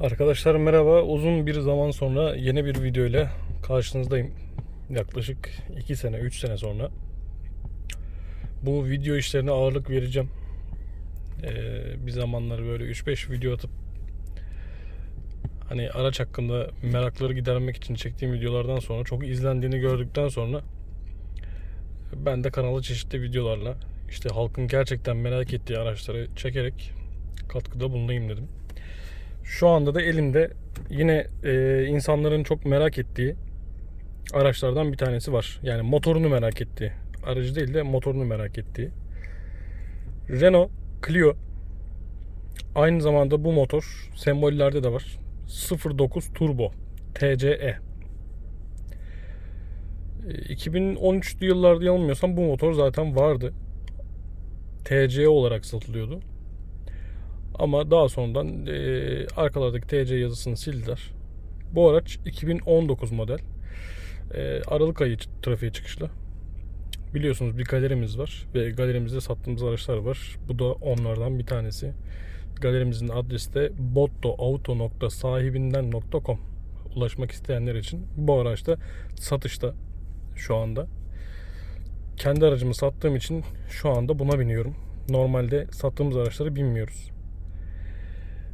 Arkadaşlar merhaba. Uzun bir zaman sonra yeni bir video ile karşınızdayım. Yaklaşık 2 sene, 3 sene sonra. Bu video işlerine ağırlık vereceğim. Ee, bir zamanlar böyle 3-5 video atıp hani araç hakkında merakları gidermek için çektiğim videolardan sonra çok izlendiğini gördükten sonra ben de kanala çeşitli videolarla işte halkın gerçekten merak ettiği araçları çekerek katkıda bulunayım dedim. Şu anda da elimde yine e, insanların çok merak ettiği araçlardan bir tanesi var. Yani motorunu merak ettiği. Aracı değil de motorunu merak ettiği. Renault Clio. Aynı zamanda bu motor sembollerde de var. 09 Turbo TCE. E, 2013'lü yıllarda yanılmıyorsam bu motor zaten vardı. TCE olarak satılıyordu. Ama daha sonradan e, arkalardaki TC yazısını sildiler. Bu araç 2019 model. E, Aralık ayı trafiğe çıkışlı. Biliyorsunuz bir galerimiz var ve galerimizde sattığımız araçlar var. Bu da onlardan bir tanesi. Galerimizin adresi de bottoauto.sahibinden.com Ulaşmak isteyenler için bu araçta satışta şu anda. Kendi aracımı sattığım için şu anda buna biniyorum. Normalde sattığımız araçları bilmiyoruz.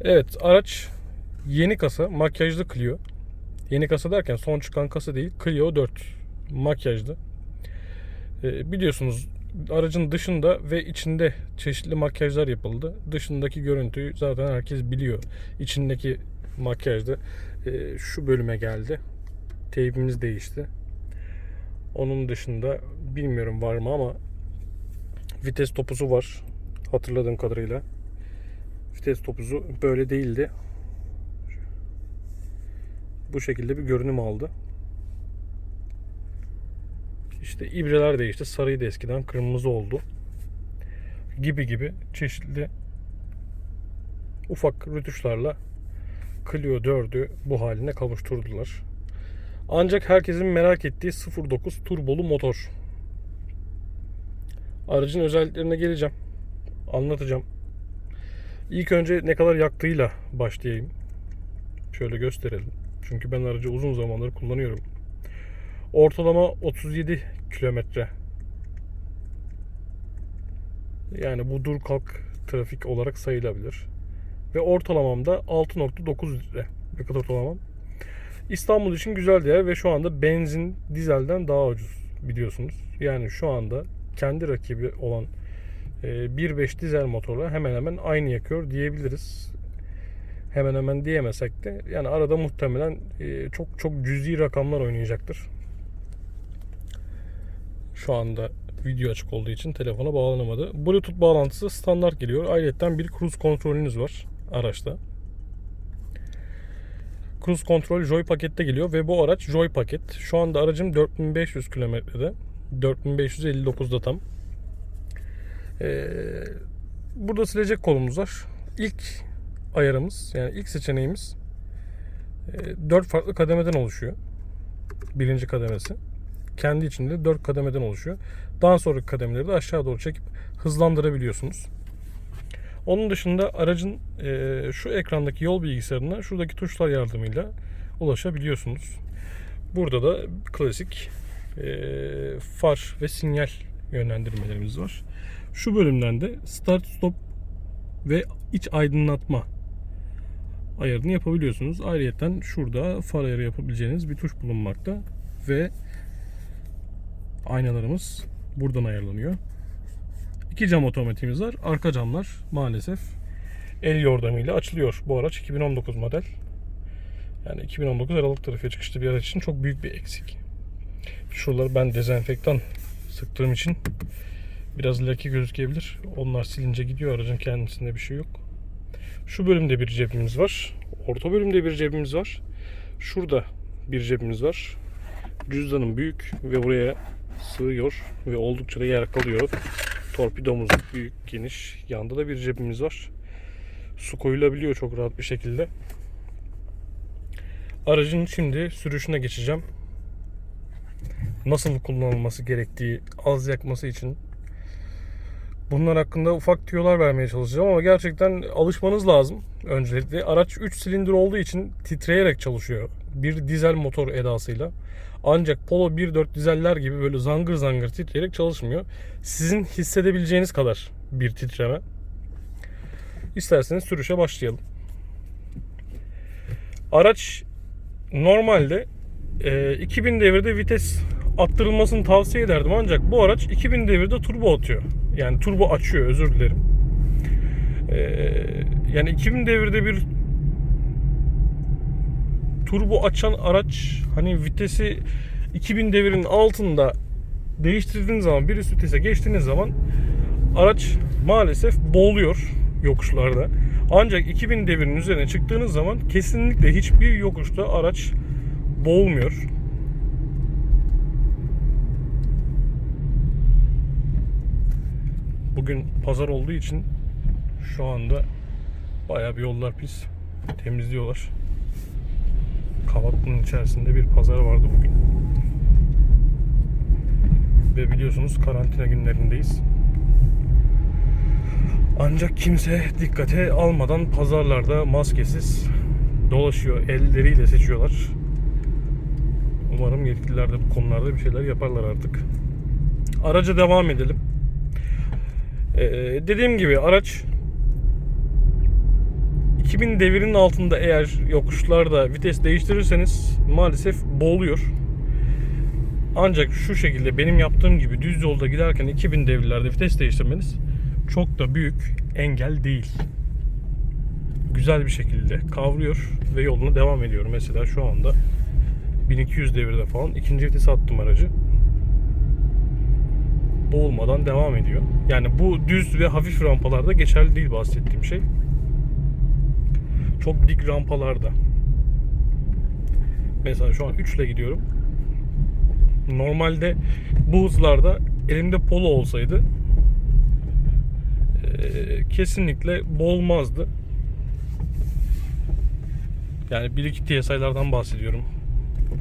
Evet araç yeni kasa makyajlı Clio. Yeni kasa derken son çıkan kasa değil Clio 4 makyajlı. Ee, biliyorsunuz aracın dışında ve içinde çeşitli makyajlar yapıldı. Dışındaki görüntüyü zaten herkes biliyor. İçindeki makyajda e, şu bölüme geldi. Teybimiz değişti. Onun dışında bilmiyorum var mı ama vites topuzu var hatırladığım kadarıyla vites topuzu böyle değildi. Bu şekilde bir görünüm aldı. İşte ibreler değişti. Sarıydı eskiden kırmızı oldu. Gibi gibi çeşitli ufak rütuşlarla Clio 4'ü bu haline kavuşturdular. Ancak herkesin merak ettiği 09 turbolu motor. Aracın özelliklerine geleceğim. Anlatacağım. İlk önce ne kadar yaktığıyla başlayayım. Şöyle gösterelim. Çünkü ben aracı uzun zamandır kullanıyorum. Ortalama 37 kilometre. Yani bu dur kalk trafik olarak sayılabilir. Ve ortalamam da 6.9 litre yakıt ortalamam. İstanbul için güzel değer ve şu anda benzin dizelden daha ucuz biliyorsunuz. Yani şu anda kendi rakibi olan 1.5 dizel motorla hemen hemen aynı yakıyor diyebiliriz. Hemen hemen diyemesek de yani arada muhtemelen e, çok çok cüzi rakamlar oynayacaktır. Şu anda video açık olduğu için telefona bağlanamadı. Bluetooth bağlantısı standart geliyor. Ayrıca bir cruise kontrolünüz var araçta. Cruise kontrol Joy pakette geliyor ve bu araç Joy paket. Şu anda aracım 4500 kilometrede. 4559'da tam. Ee, burada silecek kolumuz var. İlk ayarımız yani ilk seçeneğimiz 4 farklı kademeden oluşuyor. Birinci kademesi. Kendi içinde 4 kademeden oluşuyor. Daha sonraki kademeleri de aşağı doğru çekip hızlandırabiliyorsunuz. Onun dışında aracın e, şu ekrandaki yol bilgisayarına şuradaki tuşlar yardımıyla ulaşabiliyorsunuz. Burada da klasik e, far ve sinyal yönlendirmelerimiz var. Şu bölümden de start stop ve iç aydınlatma ayarını yapabiliyorsunuz. Ayrıca şurada far ayarı yapabileceğiniz bir tuş bulunmakta ve aynalarımız buradan ayarlanıyor. İki cam otomatiğimiz var. Arka camlar maalesef el yordamıyla açılıyor. Bu araç 2019 model. Yani 2019 Aralık trafiğe çıkışlı bir araç için çok büyük bir eksik. Şuraları ben dezenfektan sıktığım için biraz leke gözükebilir. Onlar silince gidiyor. Aracın kendisinde bir şey yok. Şu bölümde bir cebimiz var. Orta bölümde bir cebimiz var. Şurada bir cebimiz var. Cüzdanım büyük ve buraya sığıyor ve oldukça da yer kalıyor. Torpidomuz büyük, geniş. Yanda da bir cebimiz var. Su koyulabiliyor çok rahat bir şekilde. Aracın şimdi sürüşüne geçeceğim. Nasıl kullanılması gerektiği, az yakması için Bunlar hakkında ufak tüyolar vermeye çalışacağım ama gerçekten alışmanız lazım. Öncelikle araç 3 silindir olduğu için titreyerek çalışıyor. Bir dizel motor edasıyla. Ancak Polo 1.4 dizeller gibi böyle zangır zangır titreyerek çalışmıyor. Sizin hissedebileceğiniz kadar bir titreme. İsterseniz sürüşe başlayalım. Araç normalde e, 2000 devirde vites attırılmasını tavsiye ederdim ancak bu araç 2000 devirde turbo atıyor. Yani turbo açıyor özür dilerim. E, yani 2000 devirde bir turbo açan araç hani vitesi 2000 devirin altında değiştirdiğiniz zaman bir üst vitese geçtiğiniz zaman araç maalesef boğuluyor yokuşlarda. Ancak 2000 devirin üzerine çıktığınız zaman kesinlikle hiçbir yokuşta araç boğulmuyor. Bugün pazar olduğu için şu anda bayağı bir yollar pis. Temizliyorlar. Kavaklı'nın içerisinde bir pazar vardı bugün. Ve biliyorsunuz karantina günlerindeyiz. Ancak kimse dikkate almadan pazarlarda maskesiz dolaşıyor. Elleriyle seçiyorlar. Umarım yetkililer de bu konularda bir şeyler yaparlar artık. Araca devam edelim. Ee, dediğim gibi araç 2000 devirinin altında eğer yokuşlarda vites değiştirirseniz maalesef boğuluyor. Ancak şu şekilde benim yaptığım gibi düz yolda giderken 2000 devirlerde vites değiştirmeniz çok da büyük engel değil. Güzel bir şekilde kavruyor ve yoluna devam ediyor. Mesela şu anda 1200 devirde falan ikinci vites attım aracı. Boğulmadan devam ediyor. Yani bu düz ve hafif rampalarda geçerli değil bahsettiğim şey. Çok dik rampalarda. Mesela şu an 3 ile gidiyorum. Normalde bu hızlarda elimde polo olsaydı eee, kesinlikle boğulmazdı. Yani 1.2 TSI'lardan bahsediyorum.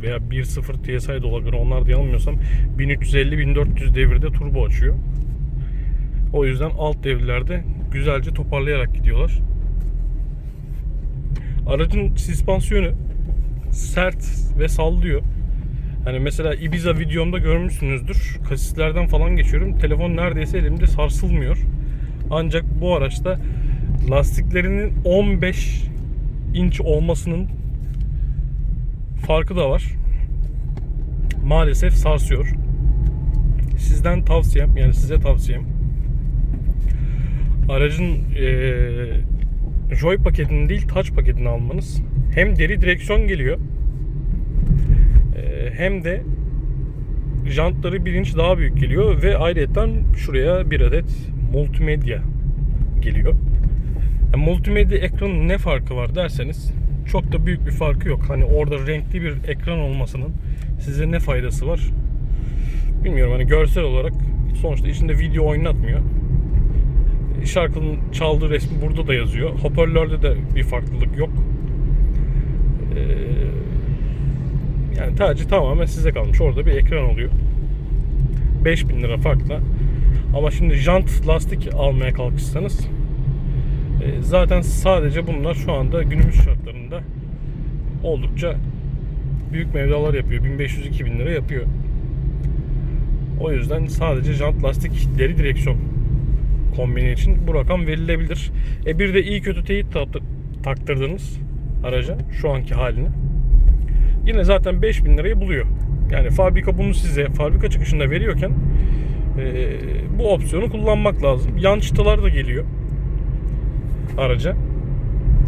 Veya 1.0 TSI de olabilir. Onlar da yanılmıyorsam 1350-1400 devirde turbo açıyor. O yüzden alt devirlerde güzelce toparlayarak gidiyorlar. Aracın süspansiyonu sert ve sallıyor. Hani mesela Ibiza videomda görmüşsünüzdür. Kasislerden falan geçiyorum. Telefon neredeyse elimde sarsılmıyor. Ancak bu araçta lastiklerinin 15 inç olmasının farkı da var. Maalesef sarsıyor. Sizden tavsiyem yani size tavsiyem aracın eee Joy paketini değil Touch paketini almanız. Hem deri direksiyon geliyor eee, hem de jantları bir inç daha büyük geliyor ve ayrıca şuraya bir adet multimedya geliyor. Yani multimedya ekranın ne farkı var derseniz çok da büyük bir farkı yok. Hani orada renkli bir ekran olmasının size ne faydası var? Bilmiyorum hani görsel olarak sonuçta içinde video oynatmıyor. Şarkının çaldığı resmi burada da yazıyor. Hoparlörde de bir farklılık yok. Ee, yani tercih tamamen size kalmış. Orada bir ekran oluyor. 5000 lira farkla. Ama şimdi jant lastik almaya kalkışsanız zaten sadece bunlar şu anda günümüz şartlarında oldukça büyük mevdalar yapıyor. 1500-2000 lira yapıyor. O yüzden sadece jant lastik deri direksiyon kombini için bu rakam verilebilir. E bir de iyi kötü teyit taktı- taktırdınız araca şu anki halini. Yine zaten 5000 lirayı buluyor. Yani fabrika bunu size fabrika çıkışında veriyorken e, bu opsiyonu kullanmak lazım. Yan çıtalar da geliyor araca.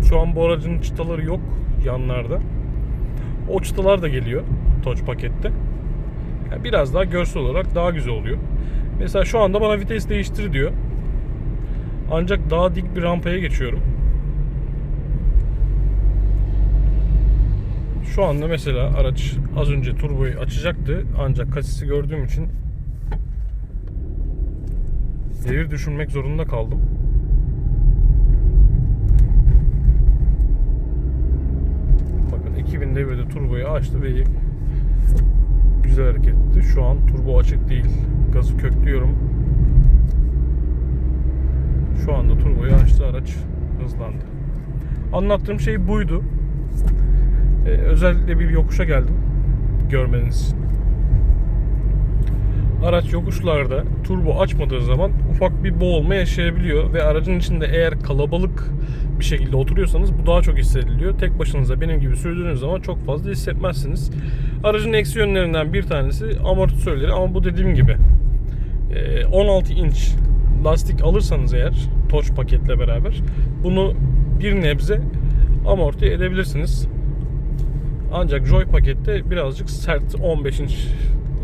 Şu an bu aracın çıtaları yok yanlarda. O çıtalar da geliyor Touch pakette. Yani biraz daha görsel olarak daha güzel oluyor. Mesela şu anda bana vites değiştir diyor. Ancak daha dik bir rampaya geçiyorum. Şu anda mesela araç az önce turboyu açacaktı. Ancak kasisi gördüğüm için devir düşünmek zorunda kaldım. Bakın 2000 devirde turboyu açtı ve güzel hareket etti. Şu an turbo açık değil. Gazı köklüyorum. Şu anda turboyu açtı araç hızlandı. Anlattığım şey buydu. Ee, özellikle bir yokuşa geldim. Görmeniz için. Araç yokuşlarda turbo açmadığı zaman ufak bir boğulma yaşayabiliyor ve aracın içinde eğer kalabalık bir şekilde oturuyorsanız bu daha çok hissediliyor. Tek başınıza benim gibi sürdüğünüz zaman çok fazla hissetmezsiniz. Aracın eksi yönlerinden bir tanesi amortisörleri ama bu dediğim gibi e, 16 inç lastik alırsanız eğer Toç paketle beraber bunu bir nebze amorti edebilirsiniz. Ancak Joy pakette birazcık sert 15 inç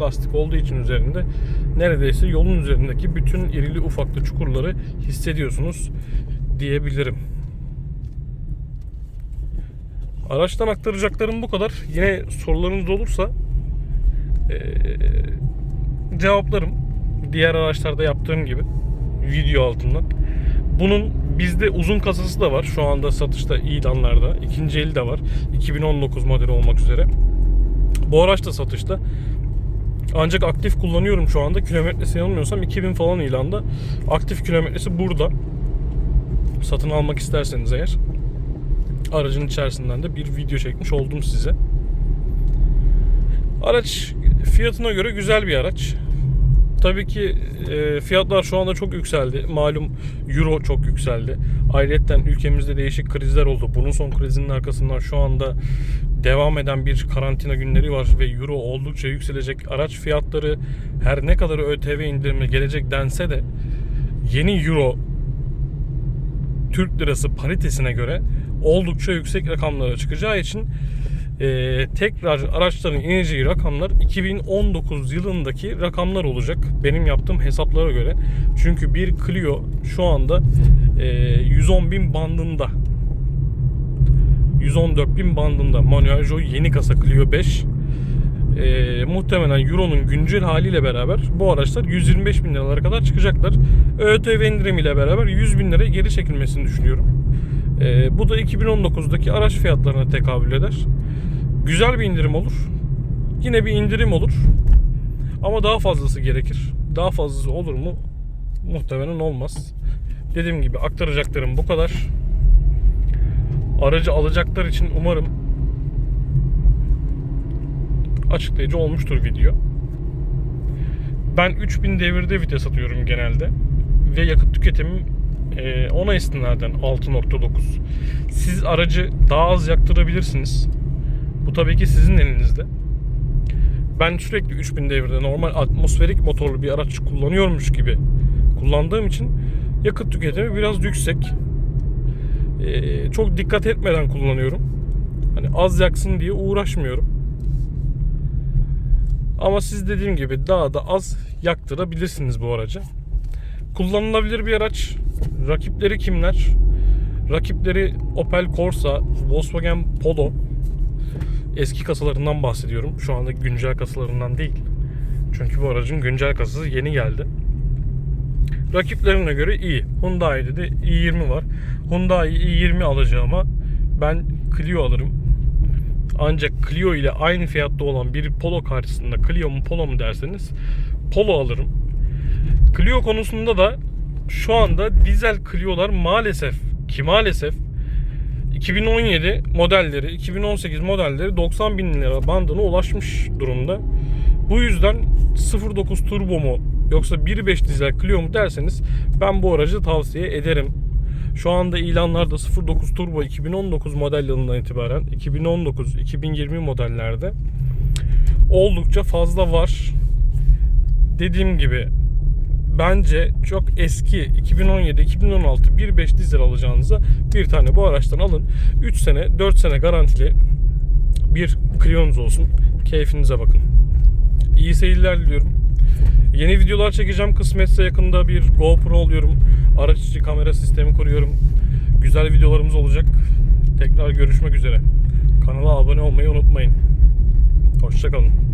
lastik olduğu için üzerinde neredeyse yolun üzerindeki bütün irili ufaklı çukurları hissediyorsunuz diyebilirim. Araçtan aktaracaklarım bu kadar. Yine sorularınız olursa eee, cevaplarım. Diğer araçlarda yaptığım gibi video altından. Bunun bizde uzun kasası da var. Şu anda satışta ilanlarda. İkinci eli de var. 2019 modeli olmak üzere. Bu araç da satışta. Ancak aktif kullanıyorum şu anda. Kilometresi yanılmıyorsam 2000 falan ilanda. Aktif kilometresi burada. Satın almak isterseniz eğer. Aracın içerisinden de bir video çekmiş oldum size. Araç fiyatına göre güzel bir araç. Tabii ki e, fiyatlar şu anda çok yükseldi. Malum euro çok yükseldi. Ayrıca ülkemizde değişik krizler oldu. Bunun son krizinin arkasından şu anda devam eden bir karantina günleri var ve euro oldukça yükselecek. Araç fiyatları her ne kadar ÖTV indirimi gelecek dense de yeni euro Türk lirası paritesine göre oldukça yüksek rakamlara çıkacağı için e, tekrar araçların ineceği rakamlar 2019 yılındaki rakamlar olacak. Benim yaptığım hesaplara göre. Çünkü bir Clio şu anda e, 110 bin bandında. 114 bin bandında. Manuel Joy yeni kasa Clio 5. E, muhtemelen Euro'nun güncel haliyle beraber bu araçlar 125 bin liralara kadar çıkacaklar. ÖTV indirimiyle beraber 100 bin liraya geri çekilmesini düşünüyorum. E, bu da 2019'daki araç fiyatlarına tekabül eder. Güzel bir indirim olur. Yine bir indirim olur. Ama daha fazlası gerekir. Daha fazlası olur mu? Muhtemelen olmaz. Dediğim gibi aktaracaklarım bu kadar. Aracı alacaklar için umarım açıklayıcı olmuştur video. Ben 3000 devirde vites atıyorum genelde. Ve yakıt tüketimim e, ona istinaden 6.9. Siz aracı daha az yaktırabilirsiniz. Bu tabii ki sizin elinizde. Ben sürekli 3000 devirde normal atmosferik motorlu bir araç kullanıyormuş gibi kullandığım için yakıt tüketimi biraz yüksek. Ee, çok dikkat etmeden kullanıyorum. Hani az yaksın diye uğraşmıyorum. Ama siz dediğim gibi daha da az yaktırabilirsiniz bu aracı. Kullanılabilir bir araç. Rakipleri kimler? Rakipleri Opel Corsa, Volkswagen Polo, eski kasalarından bahsediyorum. Şu anda güncel kasalarından değil. Çünkü bu aracın güncel kasası yeni geldi. Rakiplerine göre iyi. Hyundai'de de i20 var. Hyundai i20 alacağıma ben Clio alırım. Ancak Clio ile aynı fiyatta olan bir Polo karşısında Clio mu Polo mu derseniz Polo alırım. Clio konusunda da şu anda dizel Clio'lar maalesef ki maalesef 2017 modelleri, 2018 modelleri 90 bin lira bandına ulaşmış durumda. Bu yüzden 0.9 turbo mu yoksa 1.5 dizel Clio mu derseniz ben bu aracı tavsiye ederim. Şu anda ilanlarda 0.9 turbo 2019 model yılından itibaren 2019-2020 modellerde oldukça fazla var. Dediğim gibi bence çok eski 2017-2016 1.5 dizel alacağınıza bir tane bu araçtan alın. 3 sene 4 sene garantili bir Clio'nuz olsun. Keyfinize bakın. İyi seyirler diliyorum. Yeni videolar çekeceğim. Kısmetse yakında bir GoPro oluyorum. Araç içi kamera sistemi kuruyorum. Güzel videolarımız olacak. Tekrar görüşmek üzere. Kanala abone olmayı unutmayın. Hoşçakalın.